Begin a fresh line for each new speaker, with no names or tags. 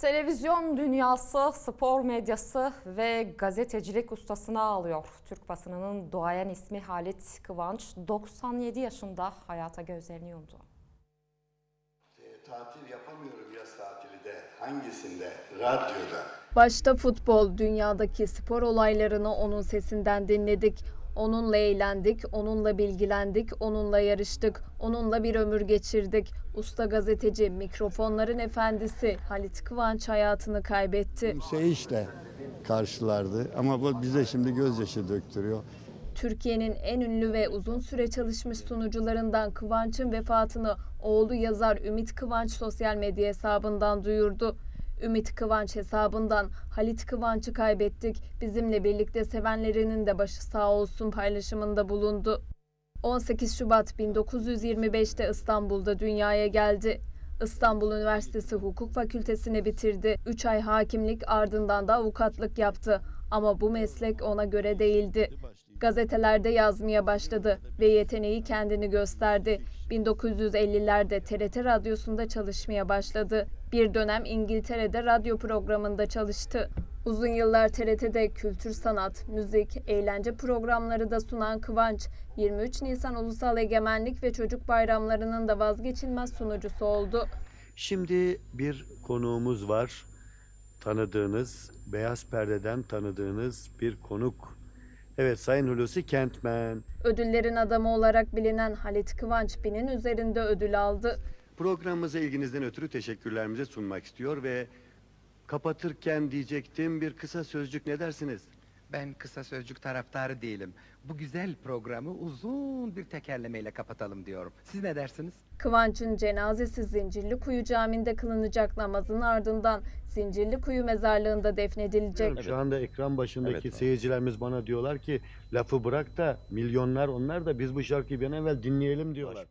Televizyon dünyası, spor medyası ve gazetecilik ustasını ağlıyor. Türk basınının doğayan ismi Halit Kıvanç 97 yaşında hayata gözlerini yumdu.
E, tatil yapamıyorum yaz tatili de. Hangisinde? Radyoda.
Başta futbol, dünyadaki spor olaylarını onun sesinden dinledik. Onunla eğlendik, onunla bilgilendik, onunla yarıştık, onunla bir ömür geçirdik. Usta gazeteci, mikrofonların efendisi Halit Kıvanç hayatını kaybetti.
Seyişle karşılardı ama bu bize şimdi gözyaşı döktürüyor.
Türkiye'nin en ünlü ve uzun süre çalışmış sunucularından Kıvanç'ın vefatını oğlu yazar Ümit Kıvanç sosyal medya hesabından duyurdu. Ümit Kıvanç hesabından Halit Kıvanç'ı kaybettik. Bizimle birlikte sevenlerinin de başı sağ olsun paylaşımında bulundu. 18 Şubat 1925'te İstanbul'da dünyaya geldi. İstanbul Üniversitesi Hukuk Fakültesini bitirdi. 3 ay hakimlik ardından da avukatlık yaptı. Ama bu meslek ona göre değildi. Gazetelerde yazmaya başladı ve yeteneği kendini gösterdi. 1950'lerde TRT Radyosu'nda çalışmaya başladı. Bir dönem İngiltere'de radyo programında çalıştı. Uzun yıllar TRT'de kültür sanat, müzik, eğlence programları da sunan Kıvanç, 23 Nisan Ulusal Egemenlik ve Çocuk Bayramlarının da vazgeçilmez sunucusu oldu.
Şimdi bir konuğumuz var. Tanıdığınız, Beyaz Perde'den tanıdığınız bir konuk. Evet Sayın Hulusi Kentmen.
Ödüllerin adamı olarak bilinen Halit Kıvanç binin üzerinde ödül aldı.
Programımıza ilginizden ötürü teşekkürlerimizi sunmak istiyor ve kapatırken diyecektim bir kısa sözcük ne dersiniz?
Ben kısa sözcük taraftarı değilim. Bu güzel programı uzun bir tekerlemeyle kapatalım diyorum. Siz ne dersiniz?
Kıvanç'ın cenazesi Zincirlikuyu Camii'nde kılınacak namazın ardından Zincirlikuyu mezarlığında defnedilecek.
Şu anda ekran başındaki seyircilerimiz bana diyorlar ki lafı bırak da milyonlar onlar da biz bu şarkıyı bir an evvel dinleyelim diyorlar.